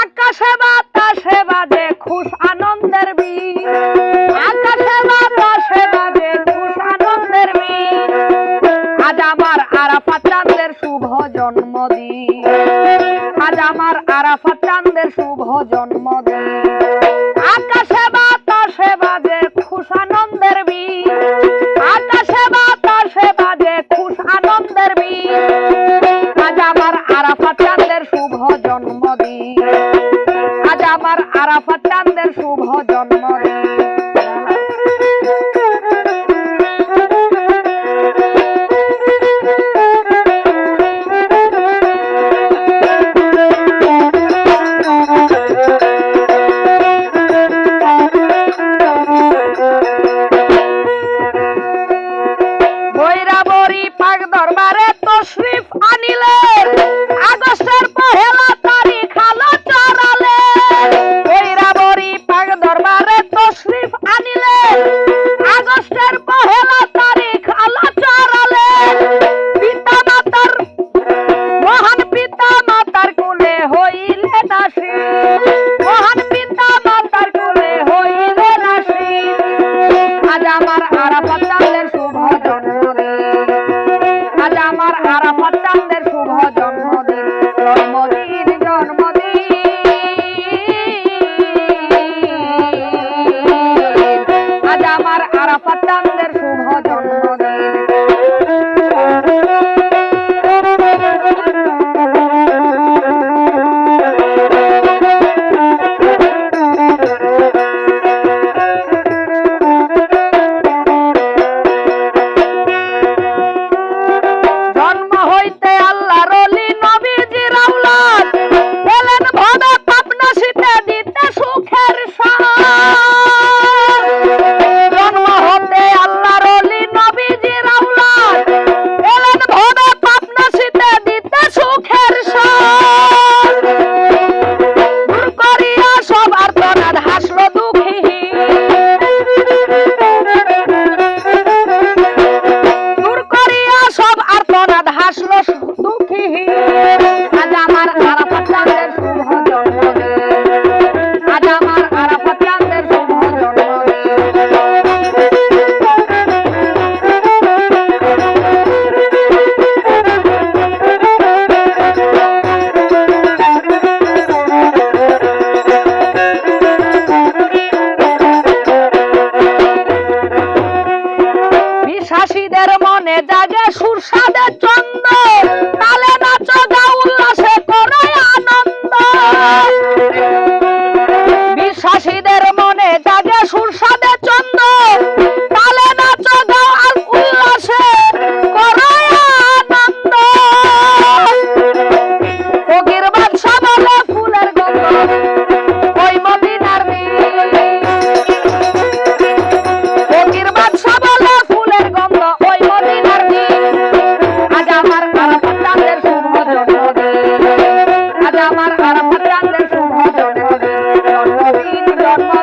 আকাশে বাতাসে বাজে খুশ আনন্দের আকাশে বাতাসে বাজে খুশ আনন্দের আজ আমার আরাফা চাঁদের শুভ জন্মদিন। আজ আমার আরাফা চাঁদের শুভ জন্মদিন। জন্ম sofrer. মনে জাগে সুরসাদে চন্দ্র জন্ম